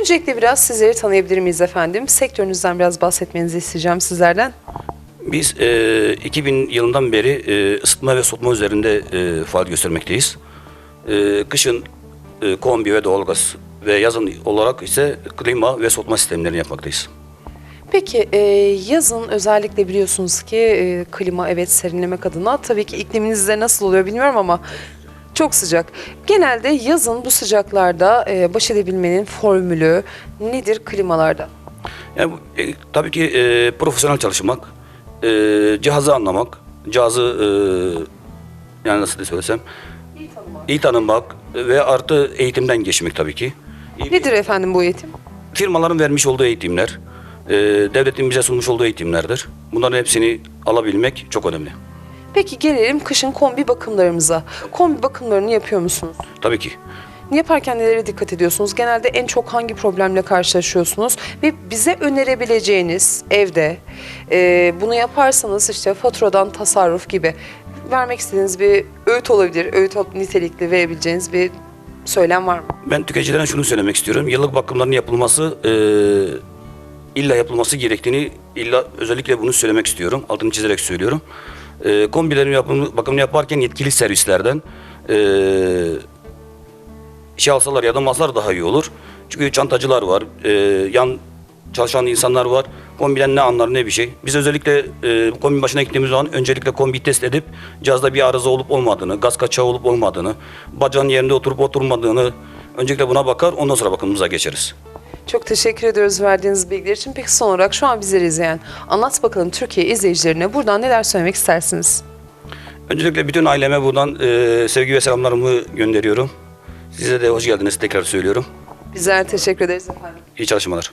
Öncelikle biraz sizleri tanıyabilir miyiz efendim? Sektörünüzden biraz bahsetmenizi isteyeceğim sizlerden. Biz e, 2000 yılından beri e, ısıtma ve soğutma üzerinde e, faaliyet göstermekteyiz. E, kışın e, kombi ve doğalgaz ve yazın olarak ise klima ve soğutma sistemlerini yapmaktayız. Peki e, yazın özellikle biliyorsunuz ki e, klima evet serinlemek adına tabii ki ikliminizde nasıl oluyor bilmiyorum ama çok sıcak. Genelde yazın bu sıcaklarda e, baş edebilmenin formülü nedir klimalarda? Yani bu, e, tabii ki e, profesyonel çalışmak, e, cihazı anlamak, cihazı e, yani nasıl söylesem iyi tanımak ve artı eğitimden geçmek tabii ki. Nedir efendim bu eğitim? Firmaların vermiş olduğu eğitimler, e, devletin bize sunmuş olduğu eğitimlerdir. Bunların hepsini alabilmek çok önemli. Peki gelelim kışın kombi bakımlarımıza. Kombi bakımlarını yapıyor musunuz? Tabii ki. Yaparken nelere dikkat ediyorsunuz? Genelde en çok hangi problemle karşılaşıyorsunuz? Ve bize önerebileceğiniz evde e, bunu yaparsanız işte faturadan tasarruf gibi vermek istediğiniz bir öğüt olabilir. Öğüt nitelikli verebileceğiniz bir söylem var mı? Ben tüketicilere şunu söylemek istiyorum. Yıllık bakımların yapılması e, illa yapılması gerektiğini illa özellikle bunu söylemek istiyorum. Altını çizerek söylüyorum. E, kombilerin yapımı, bakımını yaparken yetkili servislerden e, şey alsalar ya da almasalar daha iyi olur. Çünkü çantacılar var, e, yan çalışan insanlar var. Kombiden ne anlar ne bir şey. Biz özellikle e, kombi başına gittiğimiz zaman öncelikle kombiyi test edip cihazda bir arıza olup olmadığını, gaz kaçağı olup olmadığını, bacağın yerinde oturup oturmadığını öncelikle buna bakar ondan sonra bakımımıza geçeriz. Çok teşekkür ediyoruz verdiğiniz bilgiler için. Peki son olarak şu an bizleri izleyen Anlat Bakalım Türkiye izleyicilerine buradan neler söylemek istersiniz? Öncelikle bütün aileme buradan e, sevgi ve selamlarımı gönderiyorum. Size de hoş geldiniz tekrar söylüyorum. Bizler teşekkür ederiz efendim. İyi çalışmalar.